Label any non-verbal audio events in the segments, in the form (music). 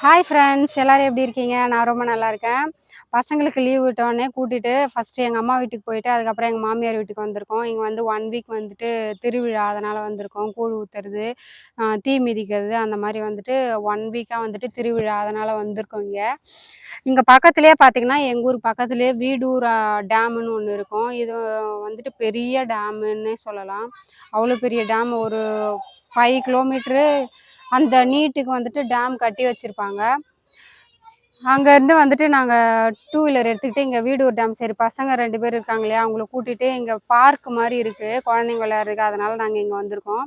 Hi friends எல்லோரும் எப்படி இருக்கீங்க? நான் ரொம்ப நல்லா இருக்கேன். பசங்களுக்கு லீவ் விட்டோடனே கூட்டிகிட்டு ஃபஸ்ட்டு எங்கள் அம்மா வீட்டுக்கு போயிட்டு அதுக்கப்புறம் எங்கள் மாமியார் வீட்டுக்கு வந்திருக்கோம். இங்கே வந்து ஒன் வீக் வந்துட்டு திருவிழா அதனால் வந்திருக்கோம். கூழ் ஊற்றுறது தீ மிதிக்கிறது அந்த மாதிரி வந்துட்டு ஒன் வீக்காக வந்துட்டு திருவிழா அதனால் வந்திருக்கோம் இங்கே. இங்கே பக்கத்துலேயே பார்த்தீங்கன்னா எங்கள் ஊர் பக்கத்துலேயே வீடூர் டேமுன்னு ஒன்று இருக்கும். இது வந்துட்டு பெரிய டேமுன்னே சொல்லலாம். அவ்வளோ பெரிய டேம் ஒரு ஃபைவ் கிலோமீட்ரு அந்த நீட்டுக்கு வந்துட்டு டேம் கட்டி வச்சுருப்பாங்க. அங்கேருந்து வந்துட்டு நாங்கள் டூ வீலர் எடுத்துக்கிட்டு இங்கே வீடூர் டேம் சரி பசங்க ரெண்டு பேர் இருக்காங்க இல்லையா அவங்கள கூட்டிகிட்டு இங்கே பார்க் மாதிரி இருக்குது குழந்தைங்க விளையாடுறதுக்கு அதனால் நாங்கள் இங்கே வந்திருக்கோம்.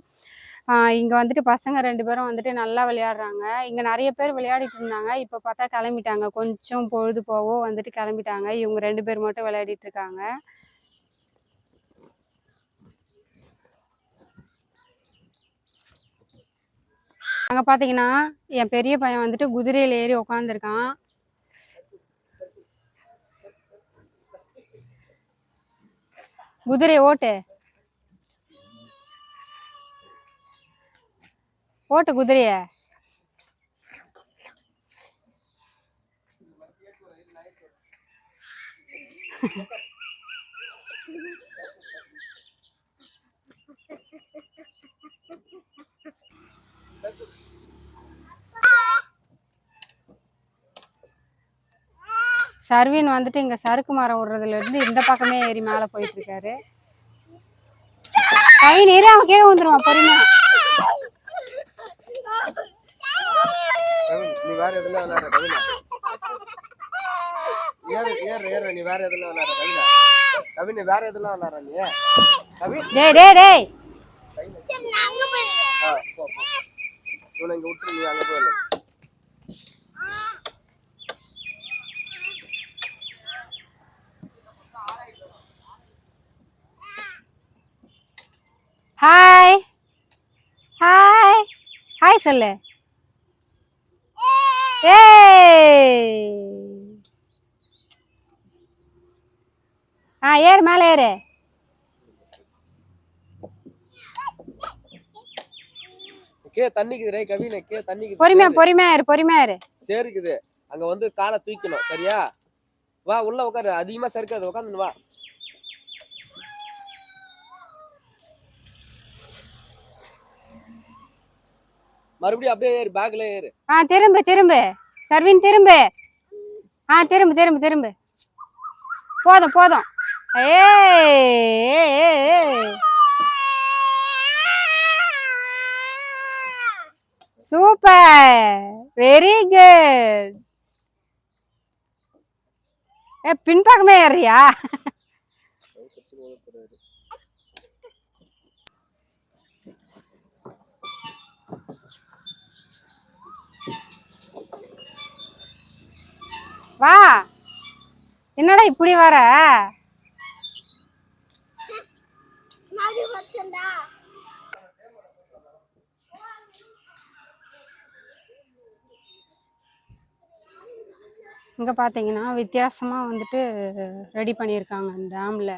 இங்கே வந்துட்டு பசங்க ரெண்டு பேரும் வந்துட்டு நல்லா விளையாடுறாங்க. இங்கே நிறைய பேர் விளையாடிட்டு இருந்தாங்க இப்போ பார்த்தா கிளம்பிட்டாங்க. கொஞ்சம் பொழுது போவோ வந்துட்டு கிளம்பிட்டாங்க. இவங்க ரெண்டு பேர் மட்டும் விளையாடிட்டு இருக்காங்க. அங்கே பார்த்தீங்கன்னா என் பெரிய பையன் வந்துட்டு குதிரையில் ஏறி உக்காந்துருக்கான். குதிரை ஓட்டு. ஓட்டு குதிரைய. (laughs) சர்வீன் வந்துட்டு இங்க சறுக்கு மரம் விடுறதுல இருந்து இந்த பக்கமே ஏறி மேல போயிட்டு இருக்காரு கை நீரு அவன் கீழே விழுந்துருவான் பொறுமையா. நீ வேற எதுல விளையாடுற கவினா? ஏறு ஏறு ஏறு நீ வேற எதுல விளையாடுற கவினா? கவின் நீ வேற எதுல விளையாடுற நீ? கவின்? டேய் டேய் டேய். ஆ போ போ. இவனை இங்க நீ அங்க விளையாடு. ஹாய் ஹாய் ஹாய் சொல்லு ஏய் ஆ ஏறு மேலே ஏறு. கே தண்ணிக்குது கவின் கே தண்ணிக்குது. பொறுமையா. பொறுமையா ஏறு பொறுமையா ஏறு. சேருக்குது. அங்க வந்து காலை தூக்கணும் சரியா? வா உள்ள உட்காரு. அதிகமா சறுக்காது உட்காந்து வா. மறுபடியும் அப்படியே ஏறு பேக்ல ஏறு. ஆ திரும்பு திரும்பு. சர்வின் திரும்பு. ஆ திரும்பு திரும்பு திரும்பு. போதும் போதும். ஏய் சூப்பர். Very good. ஏ பின்பக்கமே ஏறியா வா. என்னடா இப்படி வர? இங்க பாத்தீங்கன்னா வித்தியாசமா வந்துட்டு ரெடி பண்ணியிருக்காங்க அந்த டேம்ல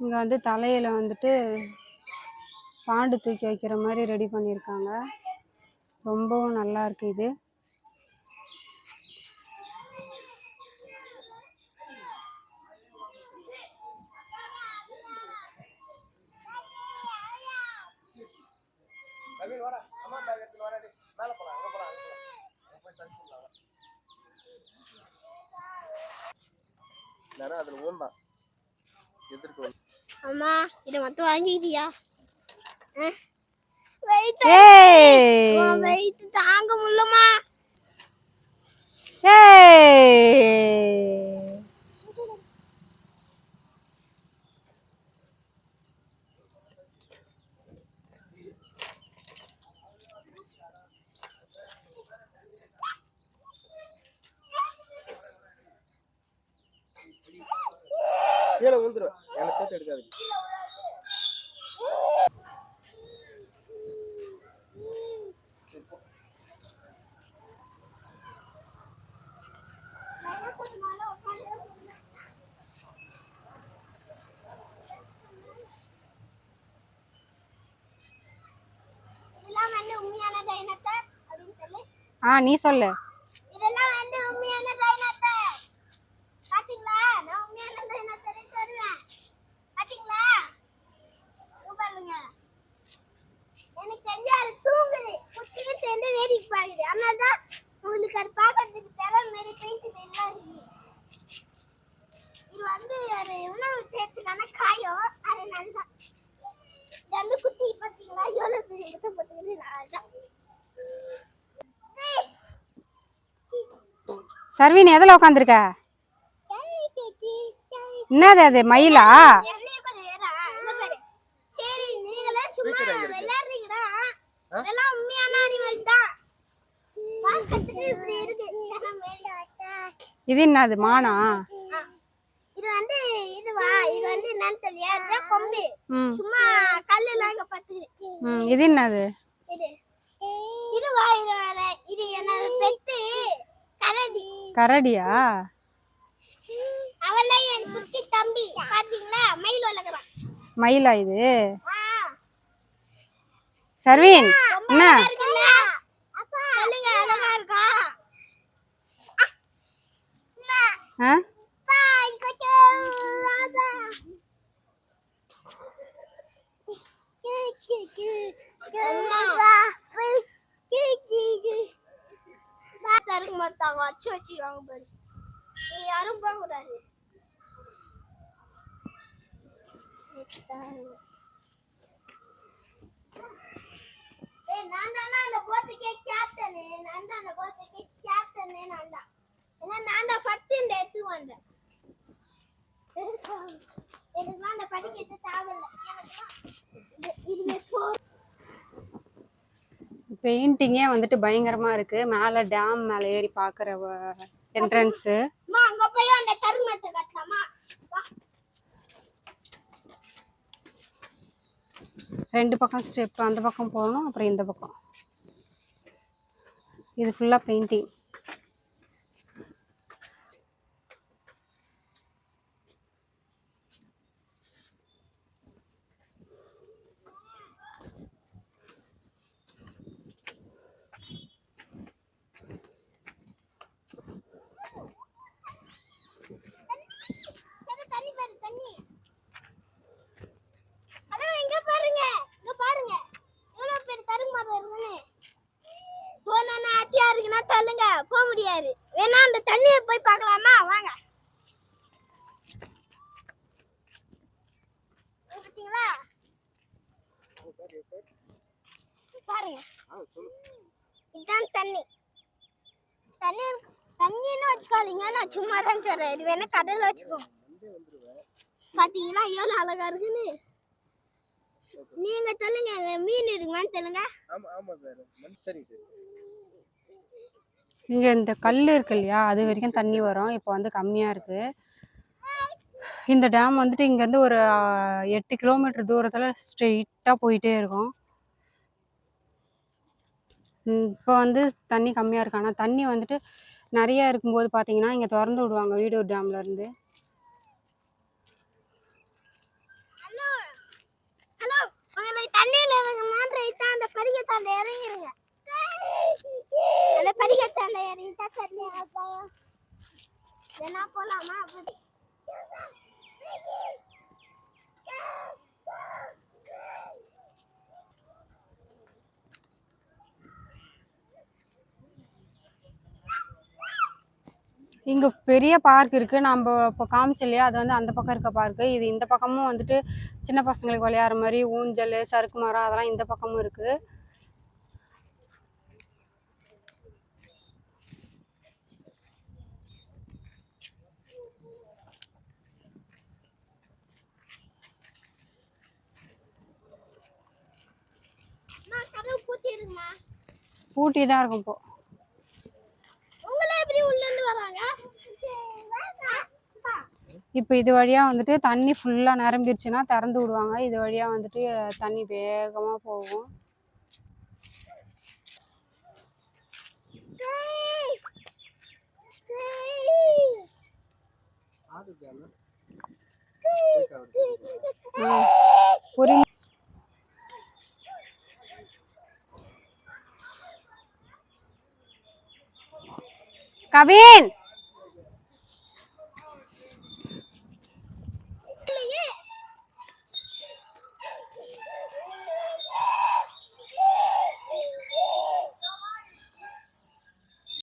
இங்கே வந்து தலையில் வந்துட்டு பாண்டு தூக்கி வைக்கிற மாதிரி ரெடி பண்ணியிருக்காங்க. ரொம்பவும் நல்லா இருக்கு இது. அதுல ஊந்தான் எதிர்க்கு வந்து அம்மா இதை மட்டும் வாங்கிக்கிட்டியா ஏய். வெயிட் தாங்க முடியலம்மா. ஏய் கீழே விழுந்துரும் எடுத்து எடுக்காது. ஆ நீ சொல்லு. சர்வின் எதில் உட்காந்துருக்க என்னது அது மயிலா? இது என்னது மானா. இது வந்து இதுவா இது வந்து என்னன்னு தெரியா இதுதான் கொம்பு. சும்மா கல்லுலாம் இங்க பத்துக்குது ம் இது என்னது? இது. இதுவா இது இது என்னது பெத்து. கரடியா? மயில் இது? சர்வின் என்ன? ஆ. அம்மா, ஆ அப்பா, இங்க வச்சு, ராஜா. அம்மா. தாத்தா இருக்க மாட்டாங்க, அச்சு வச்சிருவாங்க பாரு. நீ யாரும் போகக்கூடாது. ஏய், நான் தானா அந்த போட்டுக்கே captain. நான் தான் அந்த போட்டுக்கே captain, நான் தான். ஏன்னா நான் தான் first இந்த இடத்துக்கு வந்தேன். எனக்குலாம் அந்த தேவையில்லை. இதுவே போதும். பெயிண்டிங்கே வந்துட்டு பயங்கரமா இருக்கு. மேலே டேம் மேலே ஏறி பார்க்குற என்ட்ரன்ஸு. ரெண்டு பக்கம் ஸ்டெப் அந்த பக்கம் போகணும் அப்புறம் இந்த பக்கம். இது ஃபுல்லாக பெயிண்டிங் சரி, தண்ணி அதான் எங்க பாருங்க இங்க பாருங்க. எவ்வளவு பேர் தருங்க இருக்குன்னு போனா அத்தியா இருக்குன்னா தள்ளுங்க போக முடியாது. வேணா அந்த தண்ணியை போய் பார்க்கலாமா? வாங்க. பாத்தீங்களா? பாருங்க. இதுதான் தண்ணி. தண்ணி தண்ணின்னு வச்சுக்காதீங்க நான் சும்மா தான் சொல்றேன். இது வேணா கடல்ல வச்சுக்கோ. பாத்தீங்களா எவ்வளவு அழகா இருக்குன்னு. நீங்க சொல்லுங்க மீன் இருக்குமான்னு சொல்லுங்க. ஆமா ஆமா சார். சரிங்க சார் இங்கே இந்த கல் இருக்கு இல்லையா அது வரைக்கும் தண்ணி வரும். இப்போ வந்து கம்மியாக இருக்குது இந்த டேம் வந்துட்டு இங்கேருந்து ஒரு எட்டு கிலோமீட்டர் தூரத்தில் ஸ்ட்ரெயிட்டாக போயிட்டே இருக்கும். இப்போ வந்து தண்ணி கம்மியாக இருக்கு. ஆனால் தண்ணி வந்துட்டு நிறைய இருக்கும்போது பார்த்தீங்கன்னா இங்கே திறந்து விடுவாங்க வீடூர் டேம்ல வேணா போலாமா? இங்கே பெரிய பார்க் இருக்குது நம்ம இப்போ காமிச்சோம் இல்லையா அது வந்து அந்த பக்கம் இருக்க பார்க்கு இது இந்த பக்கமும் வந்துட்டு சின்ன பசங்களுக்கு விளையாடுற மாதிரி ஊஞ்சல் சறுக்கு மரம் அதெல்லாம் இந்த பக்கமும் இருக்குது அம்மா, கதவு பூட்டி ஊட்டி தான் இருக்கும் இப்போ இப்போ இது வழியாக வந்துட்டு தண்ணி ஃபுல்லாக நிரம்பிருச்சுன்னா திறந்து விடுவாங்க. இது வழியாக வந்துட்டு தண்ணி வேகமாக போகும். ஏய். ஏய். ஆடுதானே ஒரு கவின்